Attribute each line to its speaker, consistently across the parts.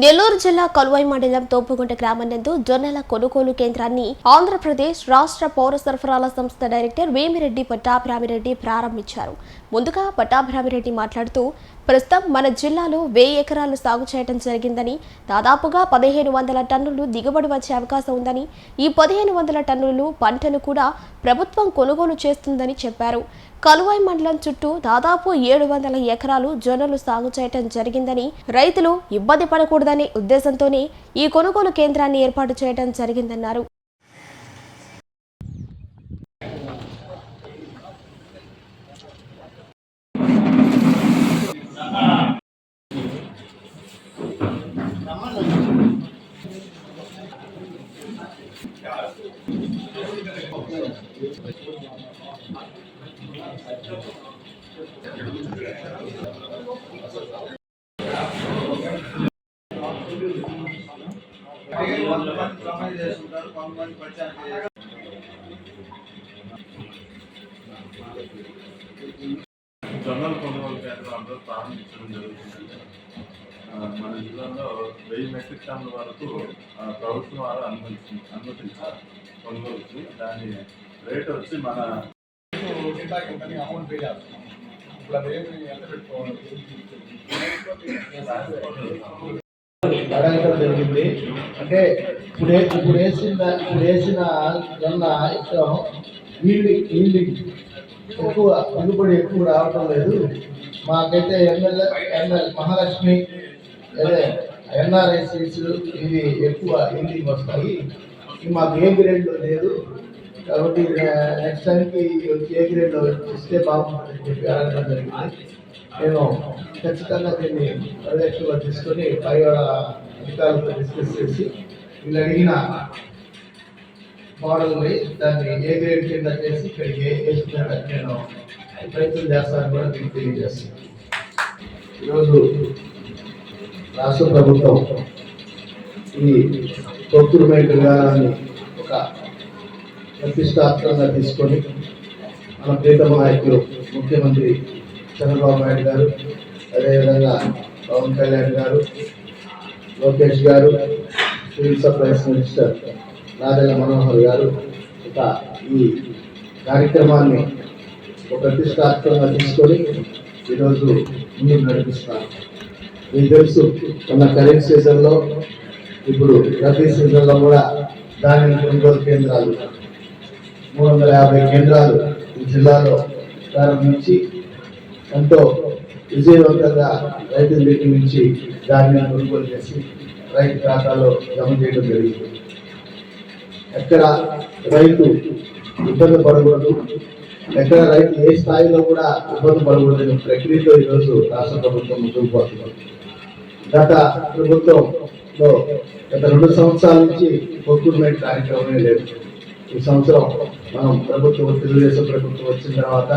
Speaker 1: నెల్లూరు జిల్లా కలువై మండలం తోపుగుంట గ్రామం నందు జొన్నల కొనుగోలు కేంద్రాన్ని ఆంధ్రప్రదేశ్ రాష్ట్ర పౌర సరఫరాల సంస్థ డైరెక్టర్ వేమిరెడ్డి పట్టాభిరామిరెడ్డి ప్రారంభించారు. ముందుగా పట్టాభిరామిరెడ్డి మాట్లాడుతూ ప్రస్తుతం మన జిల్లాలో వెయ్యి ఎకరాలు సాగు చేయడం జరిగిందని దాదాపుగా పదిహేను వందల టన్నులు దిగుబడి వచ్చే అవకాశం ఉందని ఈ పదిహేను వందల టన్నులు పంటను కూడా ప్రభుత్వం కొనుగోలు చేస్తుందని చెప్పారు. కలువై మండలం చుట్టూ దాదాపు ఏడు వందల ఎకరాలు జొన్నలు సాగు చేయటం జరిగిందని రైతులు ఇబ్బంది పడకూడదనే ఉద్దేశంతోనే ఈ కొనుగోలు కేంద్రాన్ని ఏర్పాటు చేయడం జరిగిందన్నారు.
Speaker 2: కొంతమంది ప్రమాణం చేసుకుంటారు కొంతమంది ప్రచారం చేస్తారు
Speaker 3: కొనుగోలు కేంద్రాలు ప్రారంభించడం జరుగుతుంది మన జిల్లాలో వెయ్యి మెట్రిక్ టన్నుల వరకు ప్రభుత్వం వారు అనుమతించింది అనుమతించారు కొనుగోలుకి దాని రేట్ వచ్చి మన
Speaker 2: అమౌంట్ పే చేస్తున్నాం ఇప్పుడు అదేమి ఎంత పెట్టుకోవాలి
Speaker 4: అడగడం జరిగింది. అంటే ఇప్పుడు ఇప్పుడు వేసిన ఇప్పుడు వేసిన జొన్న ఇష్టం వీళ్ళు వీళ్ళు ఎక్కువ దిగుబడి ఎక్కువ రావటం లేదు. మాకైతే ఎమ్మెల్యే ఎమ్మెల్యే మహాలక్ష్మి అదే ఎన్ఆర్ఐ సీట్స్ ఇవి ఎక్కువ ఇంటికి వస్తాయి. మాకు ఏ గ్రేడ్లో లేదు. కాబట్టి నెక్స్ట్ టైంకి ఏ గ్రేడ్ ఇస్తే బాగుంటుందని చెప్పి అడగడం జరిగింది. నేను ఖచ్చితంగా దీన్ని పర్యవేక్షణలో తీసుకొని పై అధికారులతో డిస్కస్ చేసి వీళ్ళు అడిగిన మోడల్ని దాన్ని ఏ గ్రేడ్ కింద చేసి ఇక్కడికి ఏ నేను ప్రయత్నం చేస్తానని కూడా మీకు తెలియజేస్తాను. ఈరోజు రాష్ట్ర ప్రభుత్వం ఈ ప్రొక్యూర్మెంట్ విధానాన్ని ఒక ప్రతిష్టాత్మకంగా తీసుకొని మన ప్రీతమ నాయకులు ముఖ్యమంత్రి చంద్రబాబు నాయుడు గారు అదేవిధంగా పవన్ కళ్యాణ్ గారు లోకేష్ గారు civil supplies minister Nadendla Manohar గారు ఇక ఈ కార్యక్రమాన్ని ఒక ప్రతిష్టాత్మకంగా తీసుకొని ఈరోజు ముందుకు నడిపిస్తారు మీకు తెలుసు మన ఖరీఫ్ సీజన్లో ఇప్పుడు ప్రతి సీజన్లో కూడా దాని కొనుగోలు కేంద్రాలు మూడు వందల యాభై కేంద్రాలు ఈ జిల్లాలో ప్రారంభించి ఎంతో విజయవంతంగా రైతుల దగ్గర నుంచి ధాన్యాన్ని కొనుగోలు చేసి రైతు ఖాతాలో జమ చేయడం జరిగింది. ఎక్కడ రైతు ఇబ్బంది పడకూడదు ఎక్కడ రైతు ఏ స్థాయిలో కూడా ఇబ్బంది పడకూడదనే ప్రక్రియతో ఈరోజు రాష్ట్ర ప్రభుత్వం ముందుకు పోతున్నారు గత ప్రభుత్వంలో గత రెండు సంవత్సరాల నుంచి ప్రొక్యూర్మెంట్ కార్యక్రమమే లేదు. ఈ సంవత్సరం మనం ప్రభుత్వం తెలుగుదేశం ప్రభుత్వం వచ్చిన తర్వాత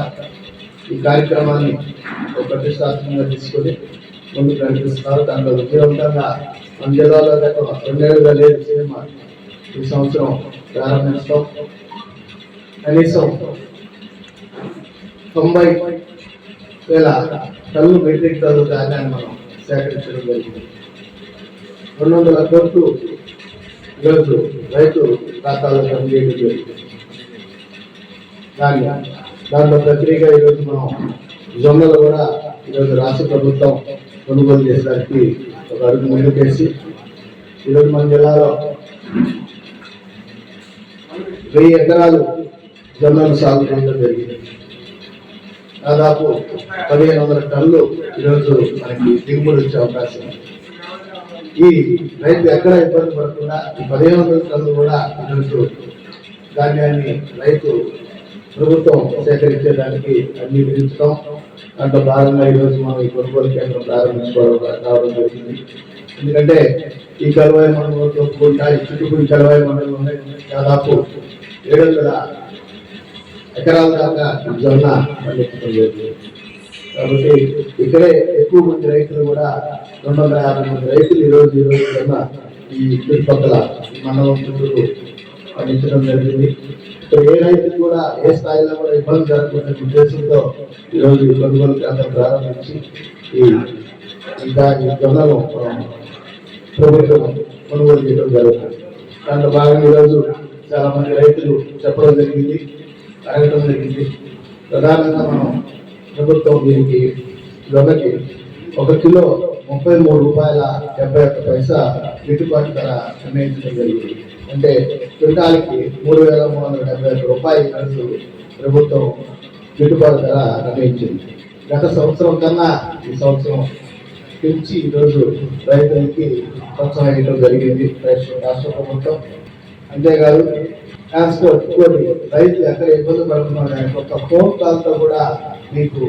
Speaker 4: ఈ కార్యక్రమాన్ని ఒక ప్రతిష్టాత్మకంగా తీసుకొని ముందుకు నడిపిస్తున్నారు దాంట్లో విజయవంతంగా మన జిల్లాలో గత రెండేళ్ళుగా లేదు సినిమా ఈ సంవత్సరం ప్రారంభిస్తాం కనీసం తొంభై వేల టన్ను మెట్రిక్ టన్ను ధాన్యాన్ని మనం సేకరించడం జరిగింది. రెండు వందల కోట్లు ఈరోజు రైతు ఖాతాలో పనిచేయడం జరిగింది. దాన్ని. దాంట్లో ప్రక్రియగా ఈరోజు మనం జొన్నలు కూడా ఈరోజు రాష్ట్ర ప్రభుత్వం కొనుగోలు చేసేసరికి ఒక అడుగు ముందుకేసి ఈరోజు మన జిల్లాలో వెయ్యి ఎకరాలు జొన్నలు సాగు చేయడం జరిగింది. దాదాపు పదిహేను వందల టన్నులు ఈరోజు మనకి దిగుబడి వచ్చే అవకాశం ఉంది. ఈ రైతు ఎక్కడ ఇబ్బంది పడకుండా ఈ పదిహేను వందల టన్నులు కూడా ఈరోజు ధాన్యాన్ని రైతు ప్రభుత్వం సేకరించేదానికి అన్ని పిలుస్తాం దాంట్లో భాగంగా ఈరోజు మనం ఈ కొనుగోలు కేంద్రం ప్రారంభించుకోవడం కావడం జరిగింది. ఎందుకంటే ఈ కలవాయి మండలంతో కూడా ఈ చుట్టుకుని కలవాయి మండలంలోనే దాదాపు ఏడు వందల ఎకరాల దాకా జొన్న పండించడం జరిగింది. కాబట్టి ఇక్కడే ఎక్కువ మంది రైతులు కూడా రెండు వందల యాభై మంది రైతులు ఈరోజు ఈరోజు జొన్న ఈ చుట్టుపక్కల మండలం చుట్టూ అందించడం జరిగింది. ఇక్కడ ఏ రైతులు కూడా ఏ స్థాయిలో కూడా ఇబ్బంది జరగకుండా ఉద్దేశంతో ఈరోజు కొనుగోలు కేంద్రం ప్రారంభించి ఈ దాని దా- ప్రభుత్వం కొనుగోలు చేయడం జరుగుతుంది. దాంట్లో భాగంగా ఈరోజు చాలా మంది రైతులు చెప్పడం జరిగింది అడగడం జరిగింది. ప్రధానంగా మనం ప్రభుత్వం దీనికి జొన్నకి ఒక కిలో ముప్పై మూడు రూపాయల డెబ్బై ఒక్క పైసా గిట్టుబాటు ధర నిర్ణయించడం జరిగింది. అంటే క్వింటాల్కి మూడు వేల మూడు వందల డెబ్బై రూపాయల ఖర్చు ప్రభుత్వం గిట్టుబాటు ధర నిర్ణయించింది. గత సంవత్సరం కన్నా ఈ సంవత్సరం పెంచి ఈరోజు రైతులకి ప్రోత్సహించడం జరిగింది. రాష్ట్ర రాష్ట్ర ప్రభుత్వం. అంతేకాదు ట్రాన్స్పోర్ట్ ఇంకోటి రైతు ఎక్కడ ఇబ్బంది పడుతున్నారని కొత్త ఒక ఫోన్ కాల్తో కూడా మీకు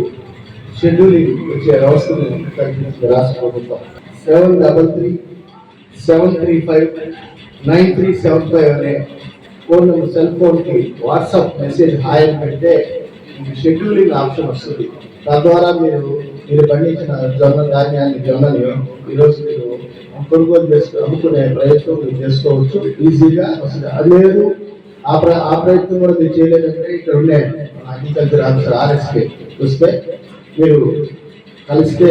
Speaker 4: షెడ్యూలింగ్ వచ్చే వ్యవస్థను కల్పించింది రాష్ట్ర ప్రభుత్వం. Seven double three seven three five nine three seven five అనే ఫోన్ నెంబర్ సెల్ ఫోన్కి వాట్సాప్ మెసేజ్ హాయ్ అని పెడితే షెడ్యూలింగ్ ఆప్షన్ వస్తుంది. తద్వారా మీరు మీరు పండించిన జొన్న ధాన్యాన్ని జొన్నని ఈరోజు మీరు కొనుగోలు చేసుకో అమ్ముకునే ప్రయత్నం మీరు చేసుకోవచ్చు. ఈజీగా వస్తుంది. అది లేదు. ఆ ప్ర ఆ ప్రయత్నం కూడా మీరు చేయలేదంటే ఇక్కడ ఉండే అగ్రికల్చర్ ఆఫీసర్ ఆర్ఎస్కే చూస్తే మీరు కలిస్తే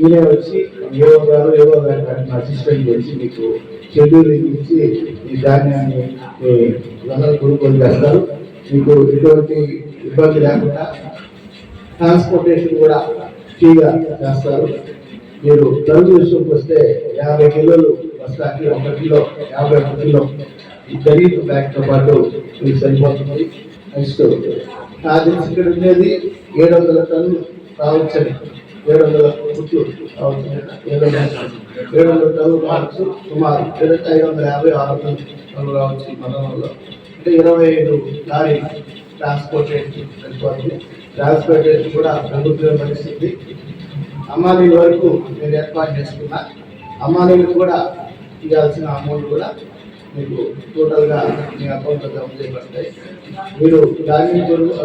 Speaker 4: ఈయన వచ్చి ఏవో గారు ఏవో గారు అసిస్టెంట్ చేసి మీకు షెడ్యూల్ ఇచ్చి ఈ ధాన్యాన్ని మీ కొనుగోలు చేస్తారు. మీకు ఎటువంటి ఇబ్బంది లేకుండా ట్రాన్స్పోర్టేషన్ కూడా ఫ్రీగా చేస్తారు. మీరు తరుగు విషయంకి వస్తే యాభై కిలోలు బస్తాకి ఒక కిలో యాభై ఒక కిలో ఈ ఖరీదు బ్యాగ్తో పాటు మీకు సరిపోతుంది. నెక్స్ట్ నా తెలిసి ఇక్కడ ఉండేది ఏడు వందల టన్ను రావచ్చని ఏడు వందల పుట్లు ఏడు వందల ఏడు వందల టన్నులు రావచ్చు సుమారు ఇరవై ఐదు వందల యాభై ఆరు టన్నులు రావచ్చు ఈ మండలంలో అంటే ఇరవై ఐదు లారీ ట్రాన్స్పోర్టేషన్ సరిపోతుంది. ట్రాన్స్పోర్టేషన్ కూడా ప్రభుత్వం పరిస్థితి అమ్మాలి వరకు నేను ఏర్పాటు చేసుకున్నా. అమ్మాలీలకు కూడా ఇవ్వాల్సిన అమౌంట్ కూడా మీకు టోటల్గా మీ అకౌంట్లో జమ చేయబడతాయి. మీరు దాన్ని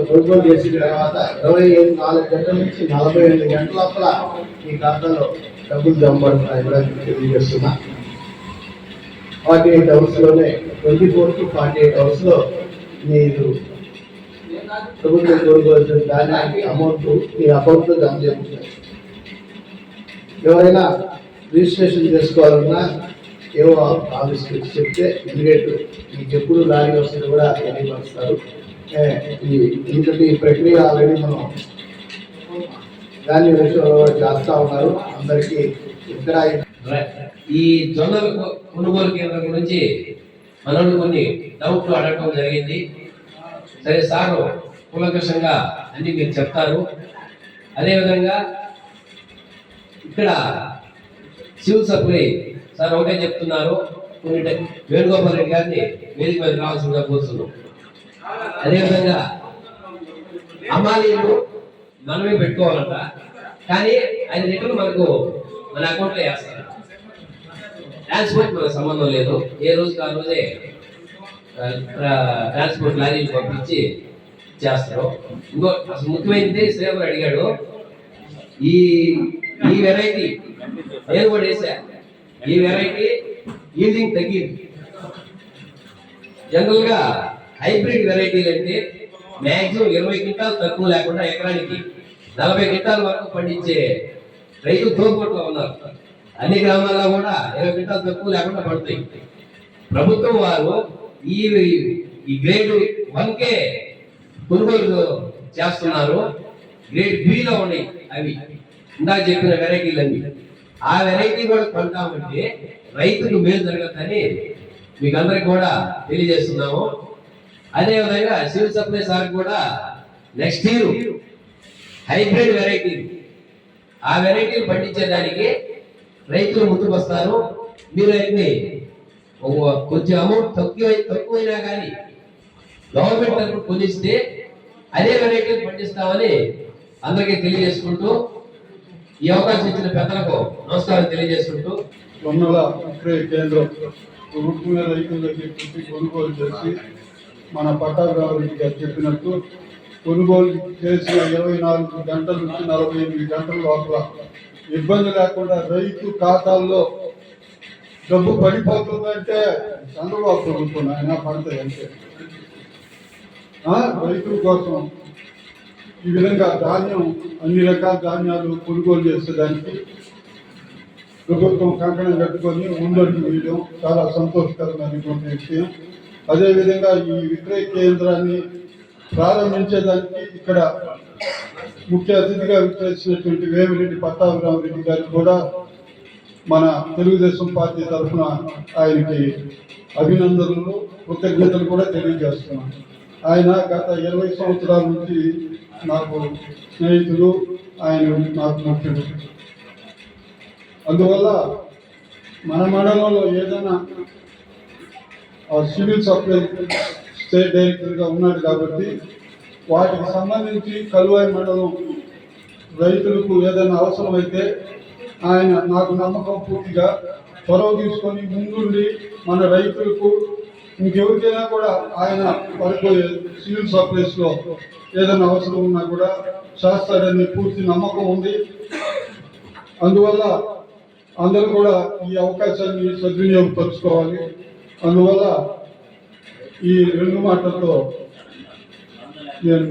Speaker 4: కొనుగోలు చేసిన తర్వాత ఇరవై ఐదు నాలుగు గంటల నుంచి నలభై ఎనిమిది గంటల లోపల మీ ఖాతాలో డబ్బులు జమ పడుతున్నాయి తెలియజేస్తున్నా. Forty eight అవర్స్లోనే twenty four to forty eight అవర్స్లో మీరు ప్రభుత్వం కొనుగోలు చేసిన అమౌంట్ మీ అకౌంట్లో జమ చేయబడతాయి. ఎవరైనా రిజిస్ట్రేషన్ చేసుకోవాలన్నా ఏవో ఆలోచించి చెప్తే ఎందుకంటే ఈ ఎప్పుడు లారీ వస్తుంది కూడా తెలియపరుస్తారు ఈ ఇంతటి ప్రక్రియ ఆల్రెడీ మనం దాన్ని చేస్తూ ఉన్నారు. అందరికీ ఇక్కడ
Speaker 5: ఈ జొన్నల కొనుగోలు కేంద్రం గురించి మనల్ని కొన్ని డౌట్లు అడగడం జరిగింది. సరే సార్ కూలంకషంగా అన్ని మీరు చెప్తారు. అదేవిధంగా ఇక్కడ సివిల్ సప్లై సార్ ఒకటే చెప్తున్నారు. వేణుగోపాల్ రెడ్డి గారిని వేదిక మీద రావాల్సిందిగా కోరుతున్నాం. అదేవిధంగా అమాలీలు మనమే పెట్టుకోవాలంట. కానీ ఆయన రిటర్న్ మనకు మన అకౌంట్లో వేస్తారు. ట్రాన్స్పోర్ట్ మనకు సంబంధం లేదు. ఏ రోజు ఆ రోజే ట్రా- ట్రాన్స్పోర్ట్ లారీలు పంపించి చేస్తారు. ఇంకో అసలు ముఖ్యమైనది శ్రీరాములు అడిగాడు ఈ ఈ వెరైటీ నేను కూడా వేసా. ఈ వెరైటీ ఈల్డింగ్ తగ్గింది. జనరల్గా హైబ్రిడ్ వెరైటీలు అంటే మ్యాక్సిమం ఇరవై క్వింటాలు తక్కువ లేకుండా ఎకరానికి నలభై క్వింటాల వరకు పండించే రైతులు తోపుట్లో ఉన్నారు. అన్ని గ్రామాల్లో కూడా ఇరవై క్వింటాలు తక్కువ లేకుండా పడతాయి. ప్రభుత్వం వారు ఈ ఈ గ్రేడ్ వన్కే కొనుగోలు చేస్తున్నారు. గ్రేడ్ బిలో ఉన్నాయి అవి. ఇందాక చెప్పిన వెరైటీలు అన్నీ. ఆ వెరైటీ కూడా కొంటామంటే రైతుకు మేలు జరగద్దని మీకు అందరికి కూడా తెలియజేస్తున్నాము. అదే విధంగా సివిల్ సప్లై సార్ కూడా నెక్స్ట్ ఇయర్ హైబ్రిడ్ వెరైటీ ఆ వెరైటీలు పండించేదానికి రైతులు ముందుకు వస్తారు. మీరు అయితే కొంచెం అమౌంట్ తక్కువ తక్కువైనా కానీ గవర్నమెంట్ తరఫున కొనిస్తే అదే వెరైటీలు పండిస్తామని అందరికీ తెలియజేసుకుంటూ ఈ అవకాశం ఇచ్చిన పెద్దలకు నమస్కారం తెలియజేసుకుంటూ
Speaker 6: జొన్నల విక్రయ కేంద్రం ప్రభుత్వమే రైతులకి దగ్గర కొనుగోలు చేసి మన పట్టాభిరావు గారు చెప్పినట్టు కొనుగోలు చేసిన ఇరవై నాలుగు గంటల నుంచి నలభై ఎనిమిది గంటల లోపల ఇబ్బంది లేకుండా రైతు ఖాతాల్లో డబ్బు పడిపోతుందంటే చంద్రబాబు ప్రభుత్వం ఆయన పడతాయి అంతే. రైతుల కోసం ఈ విధంగా ధాన్యం అన్ని రకాల ధాన్యాలు కొనుగోలు చేసేదానికి ప్రభుత్వం కంకణం కట్టుకొని ముందడుగు వేయడం చాలా సంతోషకరమైనటువంటి విషయం. అదేవిధంగా ఈ విక్రయ కేంద్రాన్ని ప్రారంభించేదానికి ఇక్కడ ముఖ్య అతిథిగా విక్రయించినటువంటి వేమిరెడ్డి పట్టాభిరామరెడ్డి గారికి కూడా మన తెలుగుదేశం పార్టీ తరఫున ఆయనకి అభినందనలు కృతజ్ఞతలు కూడా తెలియజేస్తున్నాను ఆయన గత ఇరవై సంవత్సరాల నుంచి నాకు స్నేహితులు ఆయన నాకు ముఖ్యుడు అందువల్ల మన మండలంలో ఏదైనా సివిల్ సప్లై స్టేట్ డైరెక్టర్గా ఉన్నాడు కాబట్టి వాటికి సంబంధించి కలువాయి మండలం రైతులకు ఏదైనా అవసరమైతే ఆయన నాకు నమ్మకం పూర్తిగా చొరవ తీసుకొని ముందుండి మన రైతులకు ఇంకెవరికైనా కూడా ఆయన పడిపోయే సివిల్ సప్లైస్లో ఏదైనా అవసరం ఉన్నా కూడా చేస్తాడని పూర్తి నమ్మకం ఉంది. అందువల్ల అందరూ కూడా ఈ అవకాశాన్ని సద్వినియోగపరచుకోవాలి. అందువల్ల ఈ రెండు మాటలతో నేను